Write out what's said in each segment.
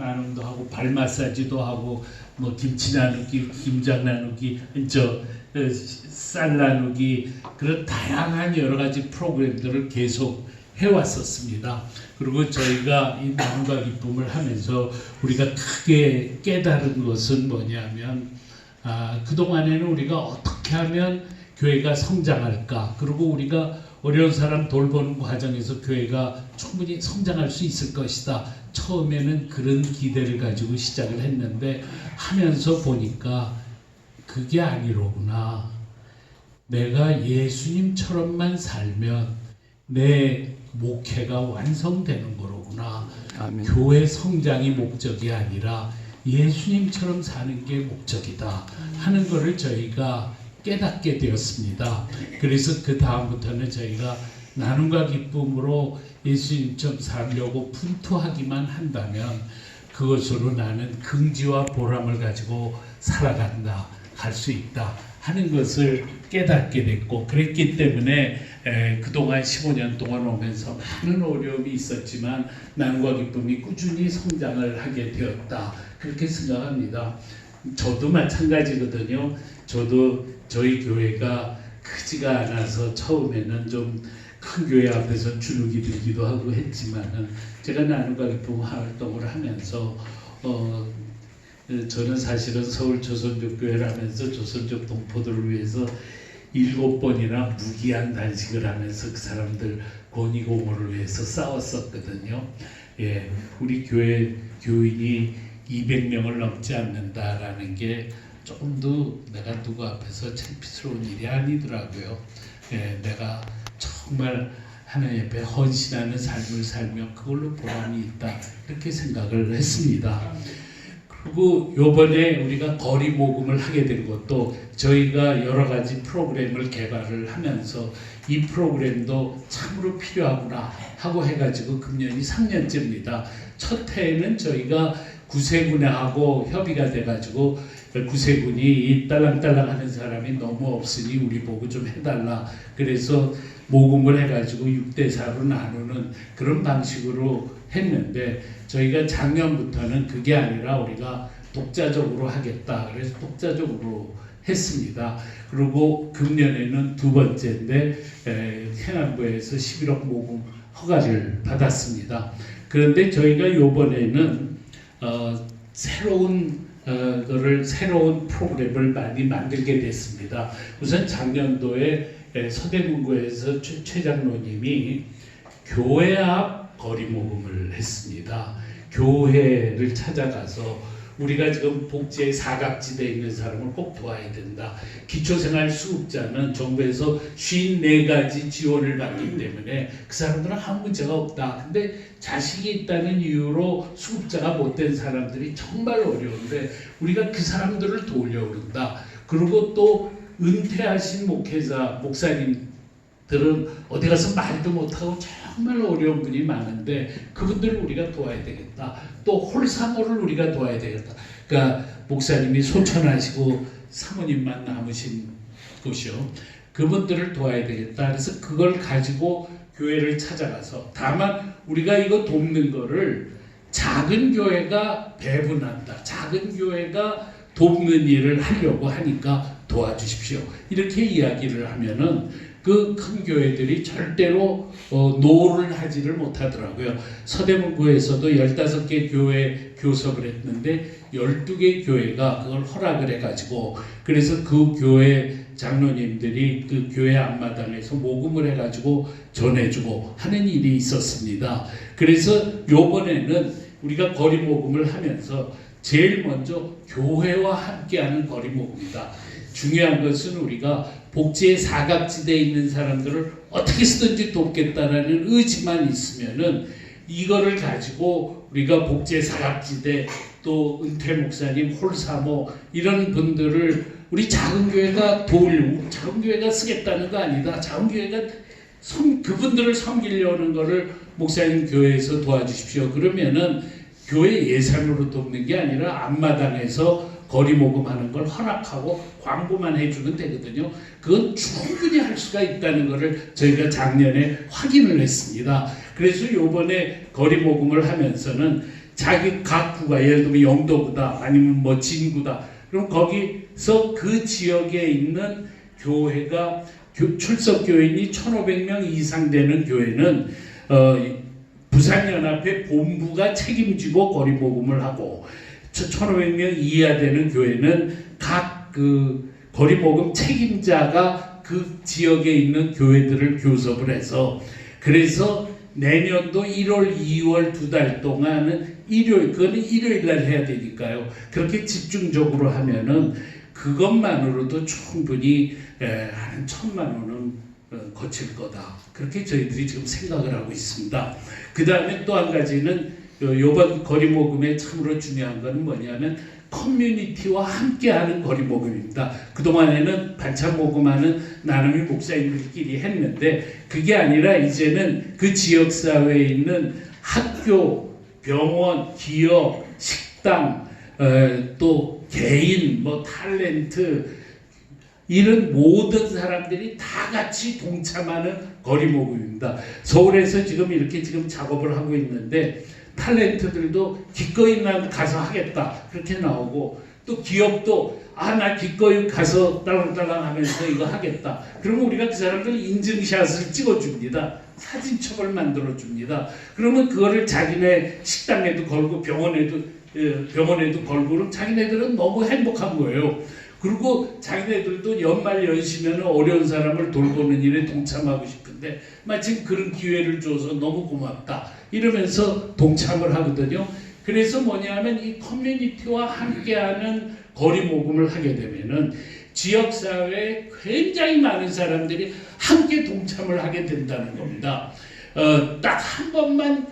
나눔도 하고 발 마사지도 하고 뭐 김치 나누기, 김장 나누기, 저쌀 나누기 그런 다양한 여러 가지 프로그램들을 계속 해왔었습니다. 그리고 저희가 이 나눔과 기쁨을 하면서 우리가 크게 깨달은 것은 뭐냐면 아, 그동안에는 우리가 어떻게 하면 교회가 성장할까 그리고 우리가 어려운 사람 돌보는 과정에서 교회가 충분히 성장할 수 있을 것이다. 처음에는 그런 기대를 가지고 시작을 했는데 하면서 보니까 그게 아니로구나. 내가 예수님처럼만 살면 내 목회가 완성되는 거로구나. 아멘. 교회 성장이 목적이 아니라 예수님처럼 사는 게 목적이다 하는 것을 저희가 깨닫게 되었습니다. 그래서 그 다음부터는 저희가 나눔과 기쁨으로 예수님처럼 살려고 분투하기만 한다면 그것으로 나는 긍지와 보람을 가지고 살아간다, 갈 수 있다 하는 것을 깨닫게 됐고 그랬기 때문에 에, 그동안 15년 동안 오면서 많은 어려움이 있었지만 나눔과 기쁨이 꾸준히 성장을 하게 되었다 그렇게 생각합니다. 저도 마찬가지거든요. 저도 저희 교회가 크지가 않아서 처음에는 좀 큰 교회 앞에서 주눅이 들기도 하고 했지만은 제가 나눔과 기쁨 활동을 하면서 어 저는 사실은 서울 조선족 교회를 하면서 조선족 동포들을 위해서 일곱 번이나 무기한 단식을 하면서 그 사람들 권익옹호를 위해서 싸웠었거든요. 예, 우리 교회 교인이 200명을 넘지 않는다라는 게 조금도 내가 누구 앞에서 창피스러운 일이 아니더라고요. 예, 내가 정말 하나님 앞에 헌신하는 삶을 살며 그걸로 보람이 있다 이렇게 생각을 했습니다. 그리고 요번에 우리가 거리 모금을 하게 된 것도 저희가 여러 가지 프로그램을 개발을 하면서 이 프로그램도 참으로 필요하구나 하고 해가지고 금년이 3년째입니다. 첫 해에는 저희가 구세군하고 협의가 돼가지고 구세군이 이 딸랑딸랑 하는 사람이 너무 없으니 우리 보고 좀 해달라. 그래서 모금을 해가지고 6대4로 나누는 그런 방식으로 했는데 저희가 작년부터는 그게 아니라 우리가 독자적으로 하겠다. 그래서 독자적으로 했습니다. 그리고 금년에는 두 번째인데 에, 행안부에서 11억 모금 허가를 받았습니다. 그런데 저희가 요번에는 어, 새로운 어, 거를 새로운 프로그램을 많이 만들게 됐습니다. 우선 작년도에 에, 서대문구에서 최, 최 장로님이 교회 앞 거리 모금을 했습니다. 교회를 찾아가서 우리가 지금 복지의 사각지대에 있는 사람을 꼭 도와야 된다. 기초생활 수급자는 정부에서 54가지 지원을 받기 때문에 그 사람들은 아무 문제가 없다. 근데 자식이 있다는 이유로 수급자가 못된 사람들이 정말 어려운데 우리가 그 사람들을 도우려고 그런다. 그리고 또 은퇴하신 목회자, 목사님 들은 어디 가서 말도 못하고 정말 어려운 분이 많은데 그분들을 우리가 도와야 되겠다. 또 홀사모를 우리가 도와야 되겠다. 그러니까 목사님이 소천하시고 사모님만 남으신 곳이요. 그분들을 도와야 되겠다. 그래서 그걸 가지고 교회를 찾아가서 다만 우리가 이거 돕는 거를 작은 교회가 배분한다. 작은 교회가 돕는 일을 하려고 하니까 도와주십시오. 이렇게 이야기를 하면은 그 큰 교회들이 절대로 어, 노를 하지를 못하더라고요. 서대문구에서도 15개 교회 교섭을 했는데 12개 교회가 그걸 허락을 해가지고 그래서 그 교회 장로님들이 그 교회 앞마당에서 모금을 해가지고 전해주고 하는 일이 있었습니다. 그래서 요번에는 우리가 거리 모금을 하면서 제일 먼저 교회와 함께하는 거리 모금이다. 중요한 것은 우리가 복지의 사각지대에 있는 사람들을 어떻게 쓰든지 돕겠다라는 의지만 있으면은 이거를 가지고 우리가 복지의 사각지대 또 은퇴 목사님 홀사모 이런 분들을 우리 작은 교회가 도울 작은 교회가 쓰겠다는 거 아니다. 작은 교회가 섬, 그분들을 섬기려는 거를 목사님 교회에서 도와주십시오. 그러면은 교회 예산으로 돕는 게 아니라 앞마당에서 거리 모금하는 걸 허락하고 광고만 해주면 되거든요. 그건 충분히 할 수가 있다는 것을 저희가 작년에 확인을 했습니다. 그래서 요번에 거리 모금을 하면서는 자기 각 구가 예를 들면 영도구다 아니면 뭐 진구다 그럼 거기서 그 지역에 있는 교회가 교- 출석 교인이 1,500명 이상 되는 교회는 어, 부산연합회 본부가 책임지고 거리 복음을 하고 1,500명 이하 되는 교회는 각 그 거리 복음 책임자가 그 지역에 있는 교회들을 교섭을 해서 그래서 내년도 1월, 2월 두 달 동안은 일요일 그거는 일요일 날 해야 되니까요. 그렇게 집중적으로 하면은 그것만으로도 충분히 에, 한 천만 원은 어, 거칠 거다. 그렇게 저희들이 지금 생각을 하고 있습니다. 그 다음에 또 한 가지는 요- 요번 거리 모금에 참으로 중요한 것은 뭐냐면 커뮤니티와 함께하는 거리 모금입니다. 그 동안에는 반찬 모금하는 나눔이 목사님들끼리 했는데 그게 아니라 이제는 그 지역 사회에 있는 학교, 병원, 기업, 식당, 어, 또 개인, 뭐 탤런트 이런 모든 사람들이 다 같이 동참하는 거리 모금입니다. 서울에서 지금 이렇게 지금 작업을 하고 있는데 탤런트들도 기꺼이 난 가서 하겠다. 그렇게 나오고 또 기업도 아 나 기꺼이 가서 딸랑딸랑 하면서 이거 하겠다. 그러면 우리가 그 사람들 인증샷을 찍어줍니다. 사진첩을 만들어줍니다. 그러면 그거를 자기네 식당에도 걸고 병원에도 예, 병원에도 걸고 그럼 자기네들은 너무 행복한 거예요. 그리고 자기네들도 연말 연시면 어려운 사람을 돌보는 일에 동참하고 싶은 데 마침 그런 기회를 줘서 너무 고맙다 이러면서 동참을 하거든요. 그래서 뭐냐면 이 커뮤니티와 함께하는 거리 모금을 하게 되면은 지역 사회에 굉장히 많은 사람들이 함께 동참을 하게 된다는 겁니다. 어, 딱 한 번만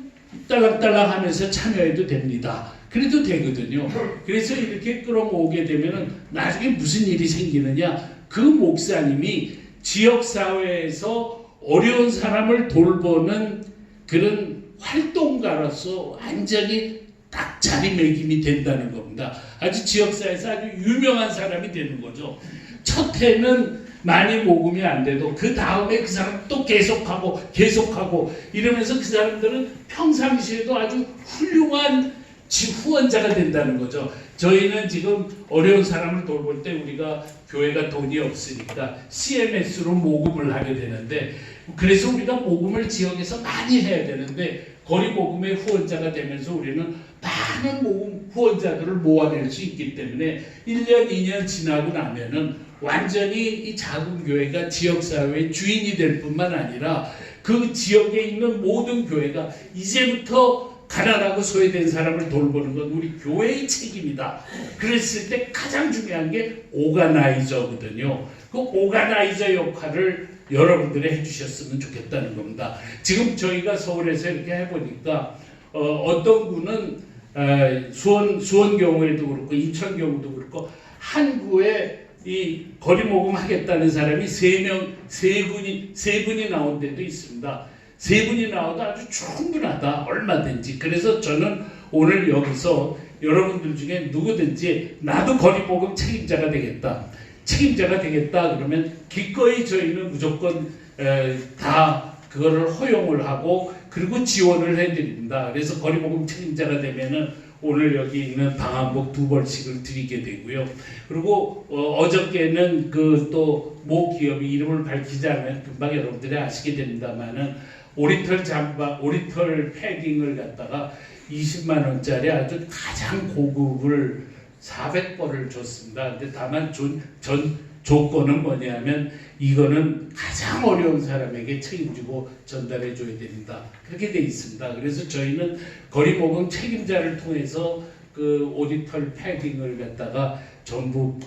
딸랑딸랑 하면서 참여해도 됩니다. 그래도 되거든요. 그래서 이렇게 끌어모으게 되면은 나중에 무슨 일이 생기느냐? 그 목사님이 지역 사회에서 어려운 사람을 돌보는 그런 활동가로서 완전히 딱 자리매김이 된다는 겁니다. 아주 지역사회에서 아주 유명한 사람이 되는 거죠. 첫 해는 많이 모금이 안 돼도 그 다음에 그 사람 또 계속하고 계속하고 이러면서 그 사람들은 평상시에도 아주 훌륭한 지- 후원자가 된다는 거죠. 저희는 지금 어려운 사람을 돌볼 때 우리가 교회가 돈이 없으니까 CMS로 모금을 하게 되는데 그래서 우리가 모금을 지역에서 많이 해야 되는데 거리 모금의 후원자가 되면서 우리는 많은 모금 후원자들을 모아낼 수 있기 때문에 1년, 2년 지나고 나면은 완전히 이 작은 교회가 지역 사회의 주인이 될 뿐만 아니라 그 지역에 있는 모든 교회가 이제부터 가난하고 소외된 사람을 돌보는 건 우리 교회의 책임이다. 그랬을 때 가장 중요한 게 오가나이저거든요. 그 오가나이저 역할을 여러분들이 해주셨으면 좋겠다는 겁니다. 지금 저희가 서울에서 이렇게 해보니까 어, 떤 구는 에, 수원 수원 경우에도 그렇고 인천 경우도 그렇고 한 구에 이 거리 모금 하겠다는 사람이 세 명, 세 분이 세 분이 나온 데도 있습니다. 세 분이 나와도 아주 충분하다 얼마든지. 그래서 저는 오늘 여기서 여러분들 중에 누구든지 나도 거리 모금 책임자가 되겠다. 책임자가 되겠다 그러면 기꺼이 저희는 무조건 에, 다 그거를 허용을 하고 그리고 지원을 해드립니다. 그래서 거리모금 책임자가 되면은 오늘 여기 있는 방한복 두 벌씩을 드리게 되고요. 그리고 어, 저께는 그 또 모 기업이 이름을 밝히지 않으면 금방 여러분들이 아시게 됩니다만은 오리털 잠바, 오리털 패딩을 갖다가 20만 원짜리 아주 가장 고급을 400벌을 줬습니다. 근데 다만 전, 전 조건은 뭐냐면 이거는 가장 어려운 사람에게 책임지고 전달해 줘야 됩니다. 그렇게 돼 있습니다. 그래서 저희는 거리 모금 책임자를 통해서 그 오디털 패딩을 갖다가 전부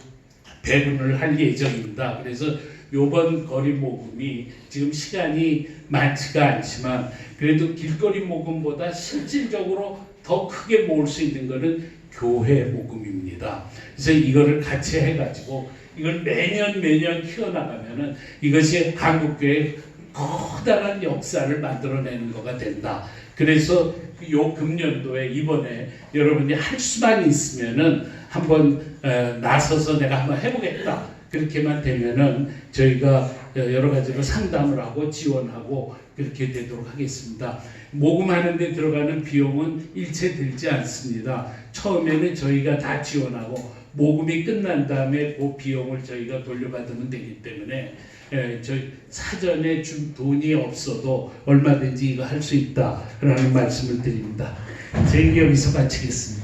배분을 할 예정입니다. 그래서 요번 거리 모금이 지금 시간이 많지가 않지만 그래도 길거리 모금보다 실질적으로 더 크게 모을 수 있는 것은 교회 모금입니다. 그래서 이거를 같이 해가지고 이걸 매년 매년 키워나가면은 이것이 한국교회 커다란 역사를 만들어내는 거가 된다. 그래서 그요 금년도에 이번에 여러분이 할 수만 있으면은 한번 에, 나서서 내가 한번 해보겠다. 그렇게만 되면은 저희가 여러 가지로 상담을 하고 지원하고 그렇게 되도록 하겠습니다. 모금하는 데 들어가는 비용은 일체 들지 않습니다. 처음에는 저희가 다 지원하고 모금이 끝난 다음에 그 비용을 저희가 돌려받으면 되기 때문에 예, 저희 사전에 준 돈이 없어도 얼마든지 이거 할 수 있다라는 말씀을 드립니다. 제 여기서 마치겠습니다.